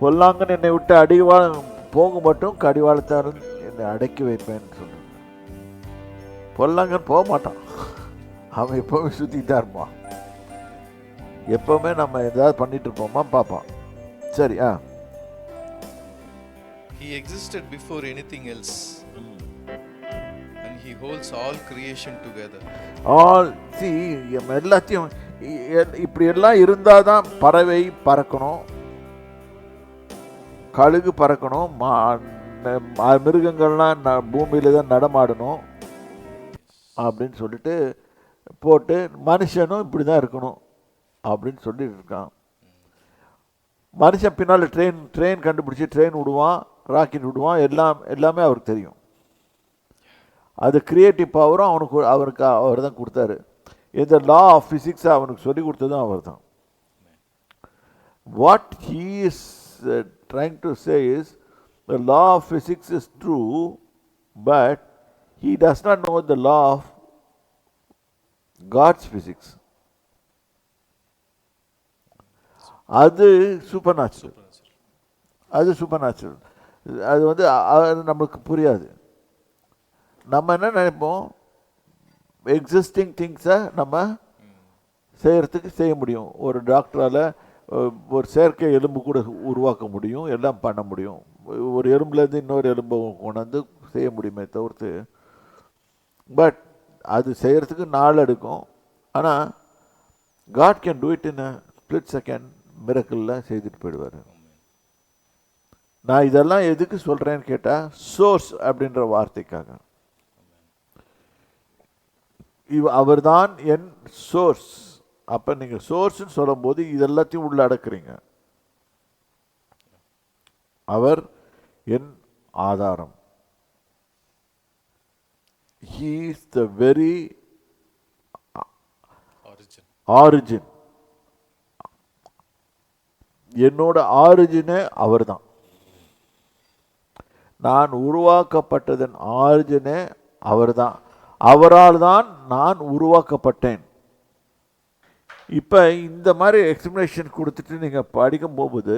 பொல்லாங்கன்னு என்னை விட்டு அடிவாள போக மட்டும் கடிவாளத்தால் என்னை அடக்கி வைப்பேன்னு சொல்லுங்க பொல்லாங்கன்னு போக மாட்டான். அவன் எப்பவுமே சுற்றிட்டு தான் இருப்பான். எப்பவுமே நம்ம ஏதாவது பண்ணிட்டு இருப்போமா பார்ப்பான். சரி ஆ. He existed before anything else. And he holds all creation together. All see எல்லாத்தையும் இப்படி எல்லாம் இருந்தால் தான் பறவை பறக்கணும். கழுகு பறக்கணும் மா மிருகங்கள்லாம் ந பூமியில் தான் நடமாடணும் அப்படின்னு சொல்லிட்டு போட்டு மனுஷனும் இப்படி தான் இருக்கணும் அப்படின்னு சொல்லிட்டு இருக்கான். மனுஷன் பின்னால் ட்ரெயின் ட்ரெயின் கண்டுபிடிச்சி ட்ரெயின் விடுவான் ராக்கெட் விடுவான் எல்லாம் எல்லாமே அவருக்கு தெரியும். அது கிரியேட்டிவ் பவரும் அவனுக்கு அவருக்கு அவர் தான் கொடுத்தாரு. இந்த லா ஆஃப் ஃபிசிக்ஸை அவனுக்கு சொல்லி கொடுத்ததும் அவர் தான் what he is Uh, trying to say is the law of physics is true, but he does not know the law of God's physics அது சூப்பர் நேச்சுரல் அது சூப்பர் நேச்சுரல் அது வந்து அது நம்மளுக்கு புரியாது. நம்ம என்ன நினைப்போம்? எக்ஸிஸ்டிங் திங்ஸை நம்ம செய்கிறதுக்கு செய்ய முடியும். ஒரு டாக்டரால் ஒரு செயற்கை எலும்பு கூட உருவாக்க முடியும் எல்லாம் பண்ண முடியும். ஒரு எலும்புலேருந்து இன்னொரு எலும்பை கொண்டாந்து செய்ய முடியுமே தவிர்த்து பட் அது செய்கிறதுக்கு நாள் எடுக்கும். ஆனால் God can do it in a split second மிரக்கல்ல செய்துட்டு போயிடுவார். நான் இதெல்லாம் எதுக்கு சொல்கிறேன்னு கேட்டால் சோர்ஸ் அப்படின்ற வார்த்தைக்காக. இவ் அவர்தான் என் சோர்ஸ் அப்போ நீங்கள் சோர்ஸ்னு சொல்லும்போது இதெல்லாத்தையும் உள்ள அடக்குறீங்க. அவர் என் ஆதாரம். He is the very. Origin என்னோட ஆரிஜினே அவர்தான். நான் உருவாக்கப்பட்டதன் ஆரிஜினே அவர்தான். அவரால் தான் நான் உருவாக்கப்பட்டேன். இப்போ இந்த மாதிரி எக்ஸ்பிளனேஷன் கொடுத்துட்டு நீங்கள் படிக்கும் போகும்போது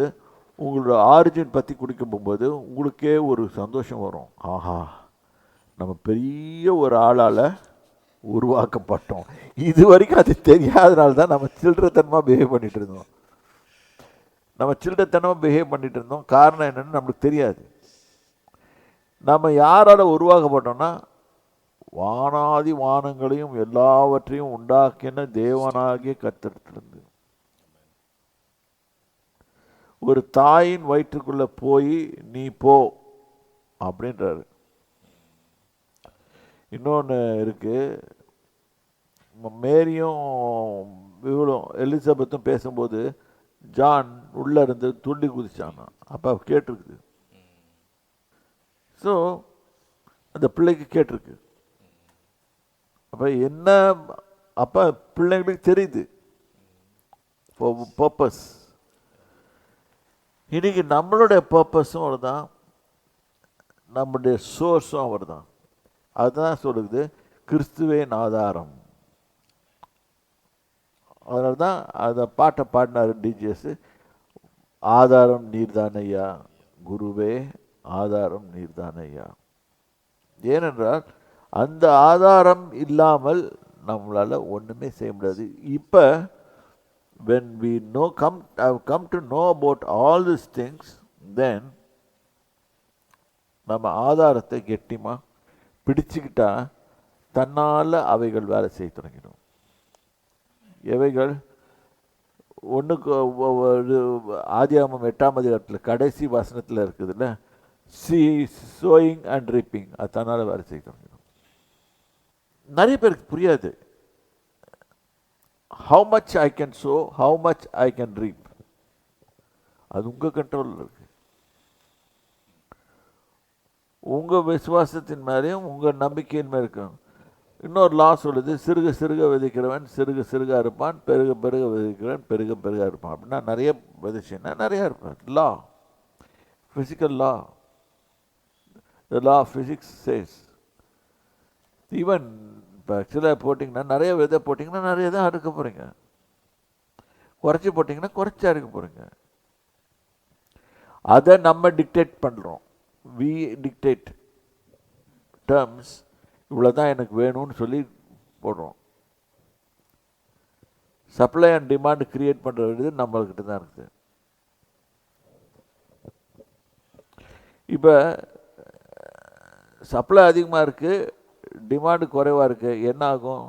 உங்களோட ஆரிஜின் பற்றி குடிக்கும் போகும்போது உங்களுக்கே ஒரு சந்தோஷம் வரும். ஆஹா நம்ம பெரிய ஒரு ஆளால் உருவாக்கப்பட்டோம். இது வரைக்கும் அது தெரியாதனால தான் நம்ம சில்லறத்தனமாக பிஹேவ் பண்ணிகிட்டு இருந்தோம். நம்ம சில்லறத்தனமாக பிஹேவ் பண்ணிகிட்டு இருந்தோம். காரணம் என்னென்னு நம்மளுக்கு தெரியாது. நம்ம யாரால் உருவாக்கப்பட்டோம்னா வானாதி வானங்களையும் எல்லாவற்றையும் உண்டாக்கின தேவனாகிய கத்திருந்து ஒரு தாயின் வயிற்றுக்குள்ள போய் நீ போ அப்படின்றாரு. இன்னொன்று இருக்கு. மேரியும் இவளும் எலிசபெத்தும் பேசும்போது ஜான் உள்ள இருந்து துள்ளி குதிச்சானா? அப்போ கேட்டிருக்குது. ஸோ அந்த பிள்ளைக்கு கேட்டிருக்கு. அப்போ என்ன அப்போ பிள்ளைங்களுக்கு தெரியுது. பர்பஸ் இன்னைக்கு நம்மளுடைய பர்பஸும் அவர் தான் நம்முடைய சோர்ஸும் அவர் தான் அதுதான் சொல்லுது கிறிஸ்துவின் ஆதாரம். அதனால தான் அந்த பாட்டை பாடினார் டிஜிஎஸ் ஆதாரம் நீர்தானையா குருவே ஆதாரம் நீர்தானையா ஏனென்றால் அந்த ஆதாரம் இல்லாமல் நம்மளால் ஒன்றுமே செய்ய முடியாது. இப்போ when we know come come to know about all this things then நம்ம ஆதாரத்தை கெட்டிமா பிடிச்சிக்கிட்டா தன்னால் அவைகள் வேலை செய்ய தொடங்கிடும். எவைகள்? ஒன்றுக்கு ஆதியாமம் எட்டாம் அதிகாரத்தில் கடைசி வசனத்தில் இருக்குதுல்ல சி சோயிங் அண்ட் ரிப்பிங் அது தன்னால் வேலை செய்ய தொடங்கிடும். நிறைய பேருக்கு புரியாது. How much I can show how much I can reap அது உங்கள் கண்ட்ரோலில் இருக்கு. உங்கள் விசுவாசத்தின் மேலேயும் உங்கள் நம்பிக்கையின் மேலே இருக்கும் இன்னொரு லா சொல்லுது சிறுக சிறுக விதைக்கிறவன் சிறுக சிறுக இருப்பான் பெருக பெருக விதைக்கிறவன் பெருக பெருக இருப்பான். அப்படின்னா நிறைய விதைச்சுன்னா நிறையா இருப்பான். Law physical law the law physics says even இப்போ ஆக்சுவலாக போட்டிங்கன்னா நிறைய விதை போட்டிங்கன்னா நிறைய தான் அறுக்க போகிறீங்க குறைச்சி போட்டிங்கன்னா குறைச்சி அறுக்க போகிறீங்க அதை நம்ம டிக்டேட் பண்ணுறோம் வி டிக்டேட் டேர்ம்ஸ் இவ்வளோ தான் எனக்கு வேணும்னு சொல்லி போடுறோம். சப்ளை அண்ட் டிமாண்ட் க்ரியேட் பண்ணுறது நம்மள்கிட்ட தான் இருக்குது. இப்போ சப்ளை அதிகமாக இருக்குது டிமாண்டு குறைவாக இருக்குது என்ன ஆகும்?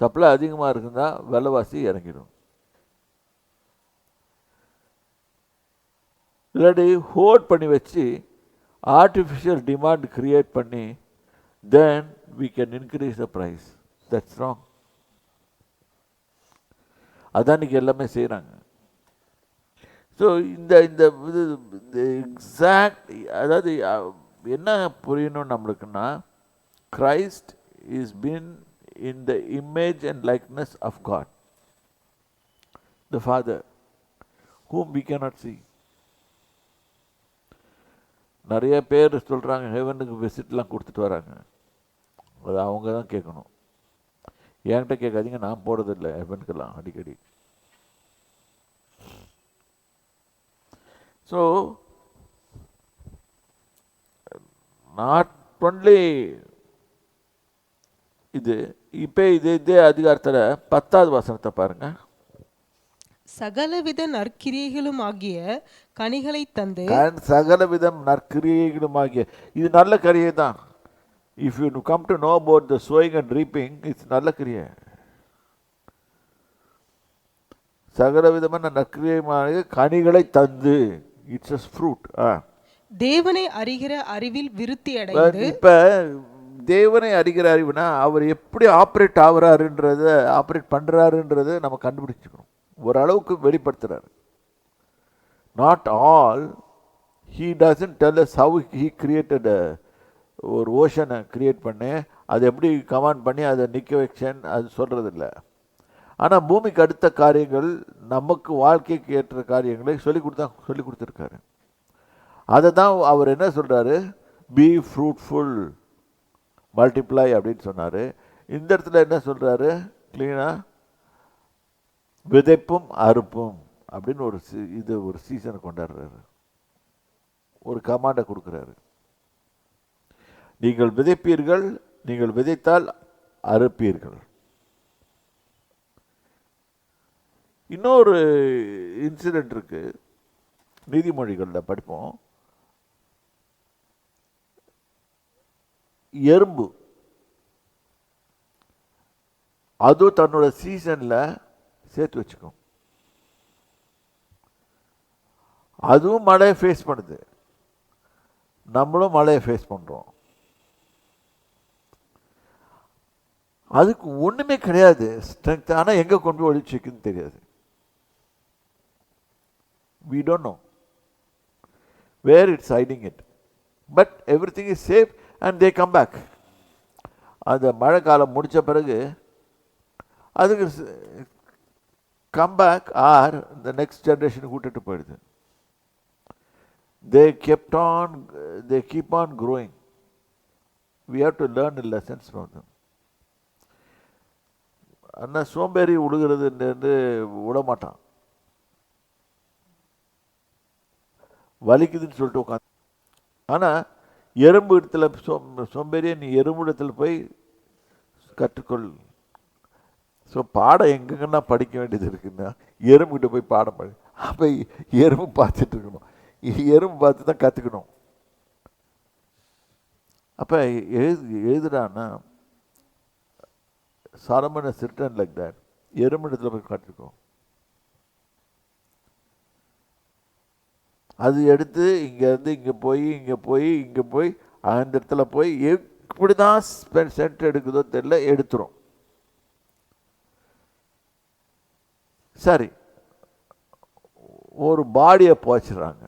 சப்ளை அதிகமாக இருக்குன்னா விலைவாசி இறங்கிடும். இல்லாட்டி ஹோல்ட் பண்ணி வச்சு ஆர்டிஃபிஷியல் டிமாண்ட் கிரியேட் பண்ணி then we can increase the price that's wrong அதான் இன்னைக்கு எல்லாமே செய்கிறாங்க ஸோ இந்த இந்த இது இந்த எக்ஸாக்ட் அதாவது என்ன புரியணும் நம்மளுக்குன்னா Christ is been in the image and likeness of God the Father whom we cannot see நிறைய பேர் சொல்கிறாங்க ஹெவனுக்கு விசிட்லாம் கொடுத்துட்டு வராங்க. அது அவங்க தான் கேட்கணும். என்கிட்ட கேட்காதீங்க நான் போகிறதில்ல ஹெவனுக்கெல்லாம் அடிக்கடி. ஸோ நாட் ஒன்லி இது இப்போ இது இதே அதிகாரத்தில் பத்தாவது வசனத்தை பாருங்க. சகலவித நற்கிரியைகளும் ஆகிய கனிகளை தந்து சகலவிதம் நற்கிரியைகளுமாகிய இது நல்ல கிரியை தான். If you come to know about the sowing and reaping it's நல்ல கிரியை. சகலவிதமான நற்கிரியமாக கனிகளை தந்து. It's a fruit ah. தேவனை அறிகிற அறிவில் விருத்தி அடைந்து இப்ப தேவனை அறிகிற அறிவுனா அவர் எப்படி ஆப்ரேட் ஆகுறாருன்றத ஆப்ரேட் பண்ணுறாருன்றத நம்ம கண்டுபிடிச்சிக்கணும். ஓரளவுக்கு வெளிப்படுத்துறாரு. Not all he doesn't tell us how he created ஒரு ஓஷனை கிரியேட் பண்ணி அதை எப்படி கமாண்ட் பண்ணி அதை நிற்க வச்சேன் அது சொல்கிறதில்ல ஆனால் பூமிக்கு அடுத்த காரியங்கள் நமக்கு வாழ்க்கைக்கு ஏற்ற காரியங்களை சொல்லி கொடுத்தா சொல்லி கொடுத்துருக்காரு. அதை தான் அவர் என்ன சொல்கிறாரு பி ஃப்ரூட்ஃபுல் மல்டிப்ளை அப்படின்னு சொன்னார். இந்த இடத்துல என்ன சொல்கிறாரு க்ளீனாக விதைப்பும் அறுப்பும் அப்படின்னு ஒரு சீ- இது ஒரு சீசனை கொண்டாடுறாரு. ஒரு கமாண்டை கொடுக்குறாரு. நீங்கள் விதைப்பீர்கள் நீங்கள் விதைத்தால் அறுப்பீர்கள். இன்னொரு இன்சிடெண்ட் இருக்குது நீதிமொழிகளில் படிப்போம். எறும்பு. அது தன்னோட சீசனில் சேர்த்து வச்சுக்கும். அதுவும் மழையை ஃபேஸ் பண்ணுது. நம்மளும் மழையை ஃபேஸ் பண்ணுறோம் அதுக்கு ஒன்றுமே கிடையாது. ஸ்ட்ரென்த் ஆனால் எங்கே கொண்டு போய் ஒழிச்சு வைக்குதுன்னு தெரியாது. Don't know where it's hiding it but everything is safe and they come back அந்த மழை காலம் முடிச்ச பிறகு அதுக்கு கம் பேக் ஆர் இந்த நெக்ஸ்ட் ஜென்ரேஷன் கூட்டிட்டு போயிடுது. They kept on they keep on growing we have to learn lessons from them ஆனால் சோம்பேறி விழுகிறதுன்றது விட மாட்டான் வலிக்குதுன்னு சொல்லிட்டு உட்காந்து ஆனால் எறும்பு இடத்துல சொம் சொம்பேறிய நீ எறும்பு இடத்துல போய் கற்றுக்கொள். ஸோ பாடம் எங்கெங்கன்னா படிக்க வேண்டியது இருக்குன்னா எறும்புகிட்ட போய் பாடம் படி. அப்போ எறும்பு பார்த்துட்டு இருக்கணும் எறும்பு பார்த்து தான் கற்றுக்கணும் அப்போ எழுது எழுதுறான்னா சரமண சிட்டன் லைக் தட் எறும்பு இடத்துல போய் கற்றுக்கணும் அது எடுத்து இங்கேருந்து இங்கே போய் இங்கே போய் இங்கே போய் அந்த இடத்துல போய் எப்படி தான் சென்ட் எடுக்குதோ தெரியல எடுத்துரும். சரி. ஒரு பாடியை போச்சிடுறாங்க